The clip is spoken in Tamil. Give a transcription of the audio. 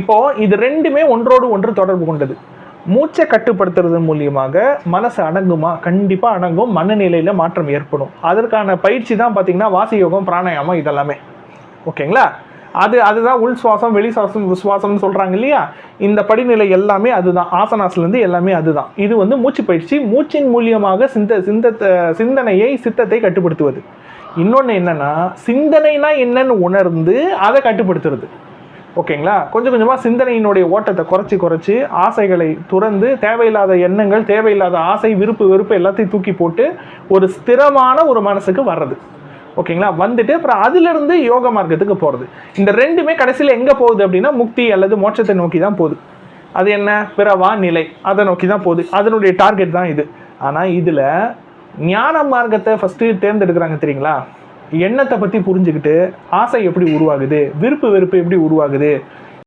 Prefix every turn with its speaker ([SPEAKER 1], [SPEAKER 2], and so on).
[SPEAKER 1] இப்போ இது ரெண்டுமே ஒன்றோடு ஒன்று தொடர்பு கொண்டது. மூச்சை கட்டுப்படுத்துறது மூலியமாக மனசு அடங்குமா? கண்டிப்பாக அடங்கும். மனநிலையில் மாற்றம் ஏற்படும். அதற்கான பயிற்சி தான் பார்த்தீங்கன்னா வாசி யோகம் பிராணாயாமம் இதெல்லாமே. ஓகேங்களா? அது அதுதான் உள் சுவாசம் வெளி சுவாசம் சுவாசம்னு சொல்கிறாங்க இல்லையா? இந்த படிநிலை எல்லாமே அதுதான். ஆசனாஸ்லேருந்து எல்லாமே அதுதான். இது வந்து மூச்சு பயிற்சி. மூச்சின் மூலியமாக சிந்த சிந்தத்தை சிந்தனையை சித்தத்தை கட்டுப்படுத்துவது. இன்னொன்று என்னன்னா சிந்தனைனா என்னன்னு உணர்ந்து அதை கட்டுப்படுத்துறது. ஓகேங்களா? கொஞ்சம் கொஞ்சமாக சிந்தனையினுடைய ஓட்டத்தை குறைச்சி குறைச்சி ஆசைகளை துறந்து தேவையில்லாத எண்ணங்கள் தேவையில்லாத ஆசை விருப்பு வெறுப்பு எல்லாத்தையும் தூக்கி போட்டு ஒரு ஸ்திரமான ஒரு மனசுக்கு வர்றது. ஓகேங்களா? வந்துட்டு அப்புறம் அதிலிருந்து யோக மார்க்கத்துக்கு போகிறது இந்த ரெண்டுமே கடைசியில் எங்கே போகுது அப்படின்னா முக்தி அல்லது மோட்சத்தை நோக்கி தான் போகுது. அது என்ன? பிறவா நிலை. அதை நோக்கி தான் போகுது. அதனுடைய டார்கெட் தான் இது. ஆனால் இதில் ஞான மார்க்கத்தை ஃபஸ்ட்டு தேர்ந்தெடுக்கிறாங்க தெரியுங்களா? எண்ணத்தை பற்றி புரிஞ்சுக்கிட்டு ஆசை எப்படி உருவாகுது? விருப்பு வெறுப்பு எப்படி உருவாகுது?